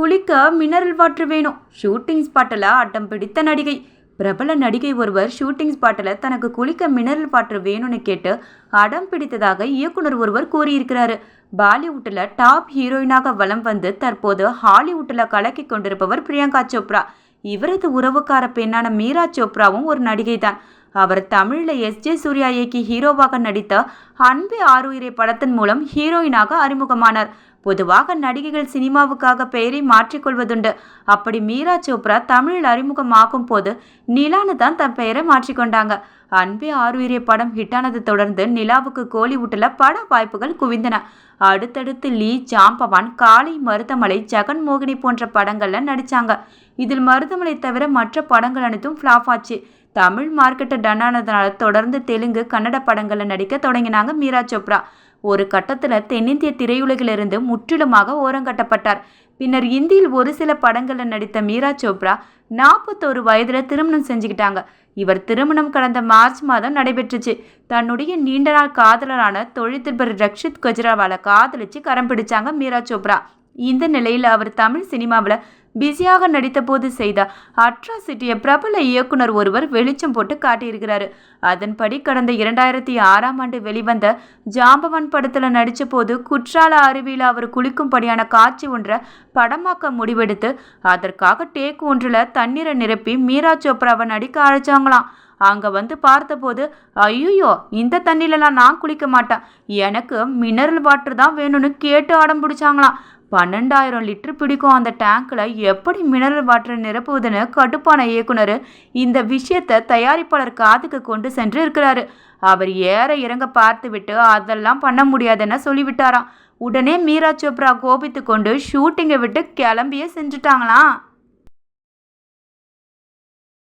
குளிக்க mineral water வேணும். Shooting ஸ்பாட்டில் அட்டம் பிடித்த நடிகை. பிரபல நடிகை ஒருவர் ஷூட்டிங் ஸ்பாட்டில் தனக்கு குளிக்க மினரல் வாட்டர் வேணும்னு கேட்டு அடம் பிடித்ததாக இயக்குனர் ஒருவர் கூறியிருக்கிறாரு. பாலிவுட்டில் டாப் ஹீரோயினாக வலம் வந்து தற்போது ஹாலிவுட்டில் கலக்கி கொண்டிருப்பவர் பிரியங்கா சோப்ரா. இவரது உறவுக்கார பெண்ணான மீரா சோப்ராவும் ஒரு நடிகை தான் அவர் தமிழில் எஸ். ஜே. சூர்யா இயக்கி ஹீரோவாக நடித்த அன்பே ஆறுயிரை படத்தின் மூலம் ஹீரோயினாக அறிமுகமானார். பொதுவாக நடிகைகள் சினிமாவுக்காக பெயரை மாற்றிக்கொள்வதுண்டு. அப்படி மீரா சோப்ரா தமிழில் அறிமுகமாகும் போது நிலான்னு தான் தன் பெயரை மாற்றிக்கொண்டாங்க. அன்பே ஆர்வீரிய படம் ஹிட்டானதை தொடர்ந்து நிலாவுக்கு கோலிவுட்டில் பட வாய்ப்புகள் குவிந்தன. அடுத்தடுத்து லீ ஜாம்பவான் காளை மருதமலை ஜெகன் மோகினி போன்ற படங்களில் நடித்தாங்க இதில் மருதமலை தவிர மற்ற படங்கள் அனைத்தும் ஃப்ளாப் ஆச்சு. தமிழ் மார்க்கெட்டு டன் ஆனதுனால தொடர்ந்து தெலுங்கு கன்னட படங்களில் நடிக்க தொடங்கினாங்க மீரா சோப்ரா. ஒரு கட்டத்தில் தென்னிந்திய திரையுலகிலிருந்து முற்றிலுமாக ஓரங்கட்டப்பட்டார் பின்னர் இந்தியில் ஒரு சில படங்களில் நடித்த மீரா சோப்ரா நாற்பத்தோரு வயதில் திருமணம் செஞ்சுக்கிட்டாங்க. இவர் திருமணம் கடந்த மார்ச் மாதம் நடைபெற்றுச்சு. தன்னுடைய நீண்ட நாள் காதலரான தொழில்திபர் ரக்ஷித் கஜ்ராவால காதலிச்சு கரம் பிடிச்சாங்க மீரா சோப்ரா. இந்த நிலையில் அவர் தமிழ் சினிமாவில் பிஸியாக நடித்தபோது செய்த அட்ராசிட்டியை பிரபல இயக்குனர் ஒருவர் வெளிச்சம் போட்டு காட்டியிருக்கிறாரு. அதன்படி கடந்த இரண்டாயிரத்தி ஆறாம் ஆண்டு வெளிவந்த ஜாம்பவன் படத்தில் நடித்த போது குற்றால அருவியில் அவர் குளிக்கும்படியான காட்சி ஒன்றை படமாக்க முடிவெடுத்து அதற்காக டேக் ஒன்றில் தண்ணீரை நிரப்பி மீரா சோப்ராவை நடிக்க அழைச்சாங்களாம். அங்கே வந்து பார்த்தபோது ஐயோ இந்த தண்ணியிலலாம் நான் குளிக்க மாட்டேன். எனக்கு மினரல் வாட்டர் தான் வேணும்னு கேட்டு அடம் பிடிச்சாங்களாம். பன்னெண்டாயிரம் லிட்டர் பிடிக்கும் அந்த டேங்க்கில் எப்படி மினரல் வாட்டரை நிரப்புவதுன்னு கடுப்பான இயக்குனர் இந்த விஷயத்தை தயாரிப்பாளர் காதுக்கு கொண்டு சென்று இருக்கிறாரு அவர் ஏற இறங்க பார்த்து விட்டு அதெல்லாம் பண்ண முடியாதுன்னு சொல்லிவிட்டாராம். உடனே மீரா சோப்ரா கோபித்து கொண்டு ஷூட்டிங்கை விட்டு கிளம்பியே செஞ்சுட்டாங்களாம்.